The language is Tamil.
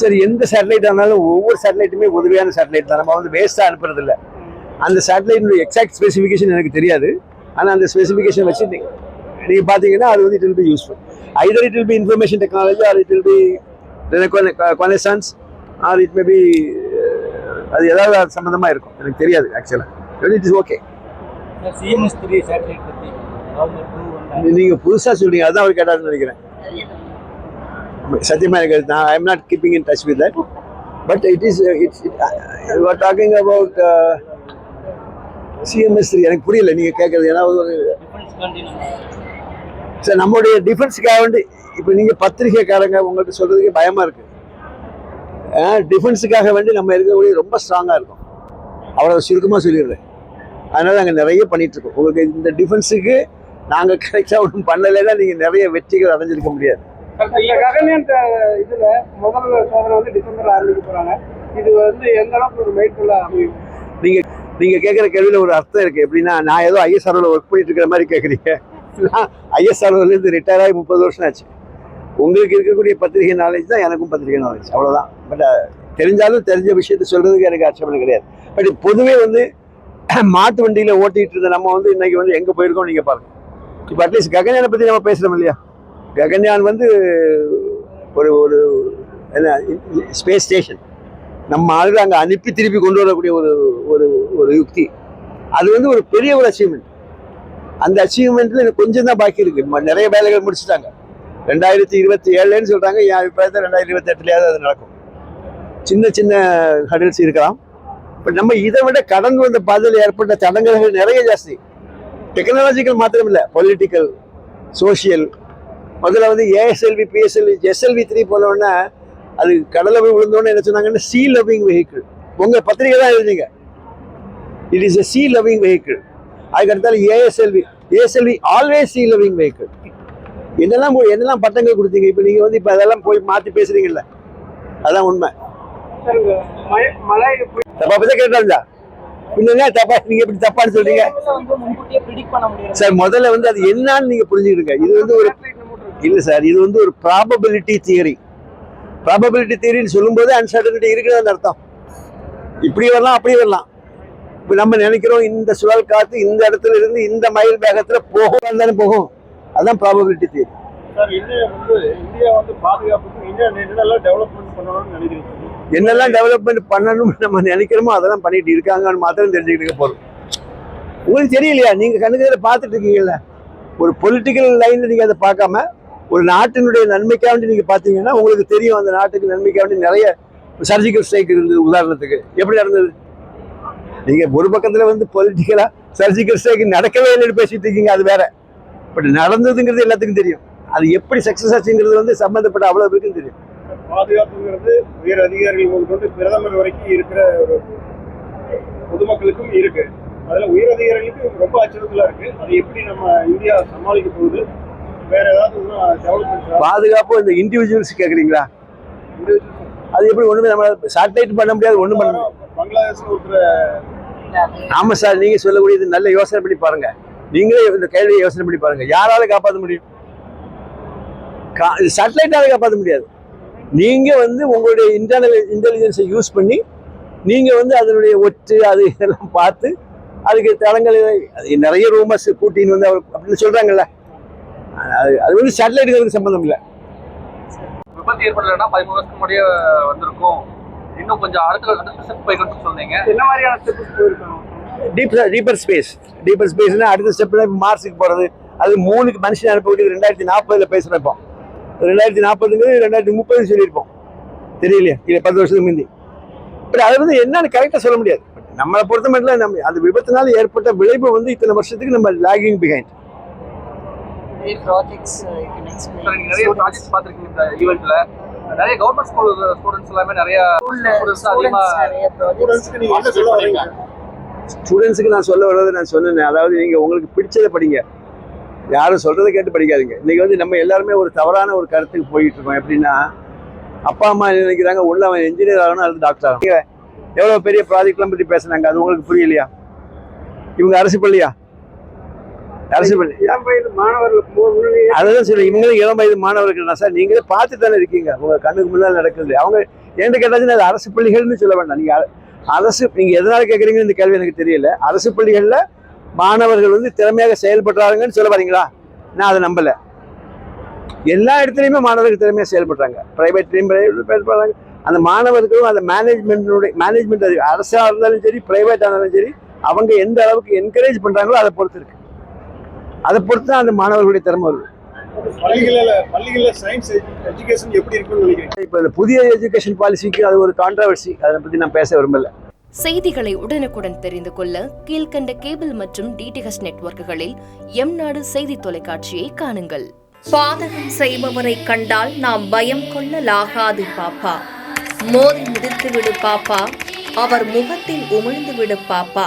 சரி எந்த சேட்டலைட் ஆனாலும் ஒவ்வொரு சேட்டலைட்டுமே உதவியான சேட்டலைட் தான். நம்ம வந்து வேஸ்ட்டாக அனுப்புறது இல்ல அந்த சேட்டலைட் எக்ஸாக்ட் ஸ்பெசிஃபிகேஷன் எனக்கு தெரியாது. ஆனால் அந்த ஸ்பெசிஃபிகேஷன் வச்சு நீங்க நீங்க பார்த்தீங்கன்னா அது வந்து it will be useful either it will be information technology or it will be consequence or it may be அது ஏதாவது அது சம்மந்தமாக இருக்கும். எனக்கு தெரியாது ஆக்சுவலாக it is okay CMS three satellite பற்றி கவர்மெண்ட் டூ ஒன் நீங்க புதுசா சொல்றீங்க அதான் அவர் கேட்டாருன்னு நினைக்கிறேன். சத்தியமா இருக்கிறது நான் I am not keeping in touch with that but it is it's you are talking about CMS எனக்கு புரியல நீங்க கேட்கறது. ஏன்னா ஒரு சார் நம்மளுடைய டிஃபென்ஸுக்காக வேண்டி இப்போ நீங்க பத்திரிகைக்காரங்க உங்கள்கிட்ட சொல்றதுக்கு பயமா இருக்கு. டிஃபென்ஸுக்காக வேண்டி நம்ம இருக்கக்கூடிய ரொம்ப ஸ்ட்ராங்காக இருக்கும். அவ்வளோ சுருக்கமாக சொல்லிடுறேன். அதனால நாங்கள் நிறைய பண்ணிட்டு இருக்கோம் உங்களுக்கு இந்த டிஃபென்ஸுக்கு நாங்கள் கரெக்டாக ஒன்றும் பண்ணலைன்னா நீங்கள் நிறைய வெற்றிகள் அடைஞ்சிருக்க முடியாது. இந்த ககன்யான் இதுல முதல் சோதனை வந்து டிசம்பர்ல ஆரம்பிக்க போறாங்க. இது வந்து எந்த அளவுக்கு ஒரு மைக்குள்ள அமையும்? நீங்க நீங்க கேட்குற கேள்வியில ஒரு அர்த்தம் இருக்கு. எப்படின்னா நான் ஏதோ ஐஎஸ்ஆர்ஓல ஒர்க் பண்ணிட்டு இருக்கிற மாதிரி கேட்குறீங்க நான் ஐஎஸ்ஆர்ஓல இருந்து ரிட்டையர் ஆகி முப்பது வருஷம் ஆச்சு. உங்களுக்கு இருக்கக்கூடிய பத்திரிகை நாலேஜ் தான் எனக்கும் பத்திரிகை நாலேஜ் அவ்வளவுதான். பட் தெரிஞ்சாலும் தெரிஞ்ச விஷயத்த சொல்றதுக்கு எனக்கு ஆட்சேபனை கிடையாது. பட் பொதுவே வந்து மாட்டு வண்டியில ஓட்டிட்டு இருந்த நம்ம வந்து இன்னைக்கு வந்து எங்க போயிருக்கோம் நீங்க பாருங்க இப்போ அட்லீஸ்ட் ககன்யானை பத்தி நம்ம பேசுறோம் இல்லையா? ககன்யான் வந்து ஒரு ஒரு என்ன ஸ்பேஸ் ஸ்டேஷன் நம்ம ஆளுகளை அங்கே அனுப்பி திருப்பி கொண்டு வரக்கூடிய ஒரு ஒரு ஒரு யுக்தி. அது வந்து ஒரு பெரிய ஒரு அச்சீவ்மெண்ட் அந்த அச்சீவ்மெண்ட்டில் எனக்கு கொஞ்சம் தான் பாக்கி இருக்குது நிறைய வேலைகள் முடிச்சுட்டாங்க. ரெண்டாயிரத்தி இருபத்தி ஏழுன்னு சொல்கிறாங்க என் அபிப்பிராயத்தில் ரெண்டாயிரத்தி இருபத்தி எட்டுலயாவது அது நடக்கும். சின்ன சின்ன ஹடில்ஸ் இருக்கலாம். பட் நம்ம இதை விட கடந்து வந்த பாதையில் ஏற்பட்ட தடங்கல்கள் நிறைய ஜாஸ்தி. டெக்னாலஜிக்கல் மாத்திரம் இல்லை பொலிட்டிக்கல் சோஷியல் முதல்ல வந்து ஏஎஸ்எல்வி பிஎஸ்எல்வி எஸ்எல்வி த்ரீ போனோடனே அது கடலை போய் விழுந்தோடனே என்ன சொன்னாங்கன்னா சி லவ்விங் வெஹிக்கிள் உங்க பத்திரிகை தான் எழுதிங்க it is a sea loving vehicle அதுக்கு அடுத்தாலும் ASLV ASLV always sea loving vehicle என்னெல்லாம் என்னெல்லாம் பட்டங்கள் கொடுத்தீங்க? இப்போ நீங்க வந்து இப்போ அதெல்லாம் போய் மாற்றி பேசுறீங்கல்ல. அதான் உண்மை. தப்பா பத்தி கேட்டாங்களா பின்ன தப்பா நீங்க எப்படி தப்பான்னு சொல்றீங்க? சார் முதல்ல வந்து அது என்னன்னு நீங்க புரிஞ்சுக்கிடுங்க. இது வந்து ஒரு. இல்ல சார் இது வந்து ஒரு ப்ராபபிலிட்டி தியரி ப்ராபபிலிட்டி தியரின்னு சொல்லும்போது அன்சர்டனிட்டி இருக்குதுன்னு அர்த்தம். இப்படி வரலாம் அப்படி வரலாம். இப்போ நம்ம நினைக்கிறோம் இந்த சுழல் காத்து இந்த இடத்துல இருந்து இந்த மைல் வேகத்துல போகும் தானே போகும். அதான் ப்ராபபிலிட்டி தியரி என்னெல்லாம் டெவலப்மெண்ட் பண்ணணும்னு நம்ம நினைக்கிறோமோ அதெல்லாம் பண்ணிட்டு இருக்காங்கன்னு மாத்திரம் தெரிஞ்சுக்கிட்டு போறோம். உங்களுக்கு தெரியலையா? நீங்க கண்ணுக்கு பார்த்துட்டு இருக்கீங்கல்ல. ஒரு பொலிட்டிக்கல் லைன்ல நீங்க அதை பார்க்காம ஒரு நாட்டினுடைய நன்மைக்காக வேண்டி நீங்க பாத்தீங்கன்னா உங்களுக்கு தெரியும் அந்த நாட்டுக்கு நன்மைக்காக வேண்டி நிறைய சர்ஜிக்கல் ஸ்ட்ரைக் இருந்தது உதாரணத்துக்கு. எப்படி நடந்தது? நீங்க ஒரு பக்கத்துல வந்து பொலிட்டிக்கலா சர்ஜிக்கல் ஸ்ட்ரைக் நடக்கவே இல்லைன்னு பேசிட்டு இருக்கீங்க அது வேற. பட் நடந்ததுங்கிறது எல்லாத்துக்கும் தெரியும். அது எப்படி சக்சஸ் ஆச்சுங்கிறது வந்து சம்பந்தப்பட்ட அவ்வளவு பேருக்கும் தெரியும். பாதுகாப்புங்கிறது உயர் அதிகாரிகள் முதற்கொண்டு பிரதமர் வரைக்கும் இருக்கிற ஒரு பொதுமக்களுக்கும் இருக்கு. அதுல உயர் அதிகாரிகளுக்கு ரொம்ப அச்சுறுத்தலா இருக்கு. அது எப்படி நம்ம இந்தியா சமாளிக்க போகுது? பாதுகாப்பு இந்த இண்டிவிஜுவல்ஸ் கேக்குறீங்களா? அது எப்படி ஒண்ணுமே நம்ம சேட்டலைட் பண்ண முடியாது ஒண்ணும் பண்ண முடியாது. ஆமா சார் நீங்க சொல்லக்கூடியது நல்ல யோசனை பண்ணி பாருங்க. நீங்களே இந்த கேள்வியை யோசனை பண்ணி பாருங்க. யாரால காப்பாற்ற முடியும்? சேட்டலைட்டால காப்பாற்ற முடியாது. நீங்க வந்து உங்களுடைய இன்டர்னல் இன்டெலிஜென்ஸை யூஸ் பண்ணி நீங்க வந்து அதனுடைய ஒற்று அது இதெல்லாம் பார்த்து அதுக்கு தளங்கள் நிறைய ரூமர்ஸ் கூட்டின்னு வந்து அவர் அப்படின்னு சொல்றாங்கல்ல. அது அது வந்து சேட்டலைட்டுகளுக்கு சம்பந்தம் இல்லை. விபத்து ஏற்படலைன்னா பதிமூணு வருஷத்துக்கு முன்னாடியே வந்திருக்கும். இன்னும் கொஞ்சம் அடுத்த அடுத்த ஸ்டெப் போய்கிட்டு சொன்னீங்க. என்ன மாதிரியான ஸ்டெப்ஸ் போயிருக்கணும்? டீப் டீப்பர் ஸ்பேஸ் டீப்பர் ஸ்பேஸ்னா அடுத்த ஸ்டெப்ல மார்ஸுக்கு போறது. அது மூணுக்கு மனுஷன் அனுப்ப வேண்டியது ரெண்டாயிரத்தி நாற்பதுல பேசுறோம் இப்போ. ரெண்டாயிரத்தி நாற்பதுங்கிறது ரெண்டாயிரத்தி முப்பது சொல்லியிருப்போம். தெரியலையா? இல்லை பத்து வருஷத்துக்கு முந்தி. பட் அதை வந்து என்னன்னு கரெக்டாக சொல்ல முடியாது. நம்மளை பொறுத்த மட்டும் நம்ம அந்த விபத்தினால ஏற்பட்ட விளைவு வந்து இத்தனை வருஷத்துக்கு நம்ம lagging behind projects you can explain sir நீங்க நிறைய ப்ராஜெக்ட்ஸ் பார்த்துருக்கீங்க இந்த ஈவெண்ட்ல நிறைய கவர்மெண்ட் ஸ்கூல் ஸ்டூடெண்ட்ஸ் எல்லாமே நிறைய நிறைய ப்ராஜெக்ட்ஸ் ஸ்டூடெண்ட்ஸ்க்கு நீங்க என்ன சொல்ல வரீங்க? ஸ்டூடெண்ட்ஸுக்கு நான் சொல்ல வர்றது நான் சொன்னேன். அதாவது நீங்கள் உங்களுக்கு பிடிச்சதை படிங்க. யாரும் சொல்றதை கேட்டு படிக்காதீங்க. இன்னைக்கு வந்து நம்ம எல்லாருமே ஒரு தவறான ஒரு கருத்துக்கு போயிட்டு இருக்கோம். எப்படின்னா அப்பா அம்மா நினைக்கிறாங்க? உள்ள அவன் இன்ஜினியர் ஆகணும் அல்லது டாக்டர் ஆகணும். நீங்க எவ்வளவு பெரிய ப்ராஜெக்ட்லாம் பத்தி பேசுனாங்க? அது உங்களுக்கு புரியலையா? இவங்க அரசு பள்ளியா? அரசு பள்ளி. அதான் சொல்லி இவங்களும் இளம் வயது மாணவர்கள் தான் சார். நீங்களே பார்த்து தானே இருக்கீங்க. உங்க கண்ணுக்கு முன்னால் நடக்குது. அவங்க ஏன்னு கேட்டாச்சுன்னா அது அரசு பள்ளிகள்னு சொல்ல வேண்டாம். நீங்க அரசு நீங்க எதனால கேட்குறீங்கன்னு இந்த கேள்வி எனக்கு தெரியல. அரசு பள்ளிகளில் மாணவர்கள் வந்து திறமையாக செயல்படுறாங்கன்னு சொல்ல வரீங்களா? நான் அதை நம்பல. எல்லா இடத்துலையுமே மாணவர்கள் திறமையாக செயல்படுறாங்க. பிரைவேட்லையும் செயல்படுறாங்க. அந்த மாணவர்களும் அந்த மேனேஜ்மெண்ட்டுடைய மேனேஜ்மெண்ட் அரசாக இருந்தாலும் சரி பிரைவேட்டாக இருந்தாலும் சரி அவங்க எந்த அளவுக்கு என்கரேஜ் பண்றாங்களோ அதை பொறுத்து இருக்கு. அதை பொறுத்து தான் அந்த மாணவர்களுடைய திறமை வருது. பள்ளிகளில் பள்ளிகளில் சயின்ஸ் எஜுகேஷன் எப்படி இருக்குன்னு நினைக்கிறீங்க? இப்போ இந்த புதிய எஜுகேஷன் பாலிசிக்கு அது ஒரு கான்ட்ரவர்சி அதை பற்றி நான் பேச விரும்பல. செய்திகளை உடனுக்குடன் தெரிந்து கொள்ள கீழ்க்கண்ட கேபிள் மற்றும் டிடிஹெச் நெட்வொர்க்குகளில் எம் நாடு செய்தி தொலைக்காட்சியை காணுங்கள். பாதகம் செய்பவரை கண்டால் நாம் பயம் கொள்ளலாகாது பாப்பா. மோதி மிதித்து விடு பாப்பா. அவர் முகத்தில் உமிழ்ந்து விடு பாப்பா.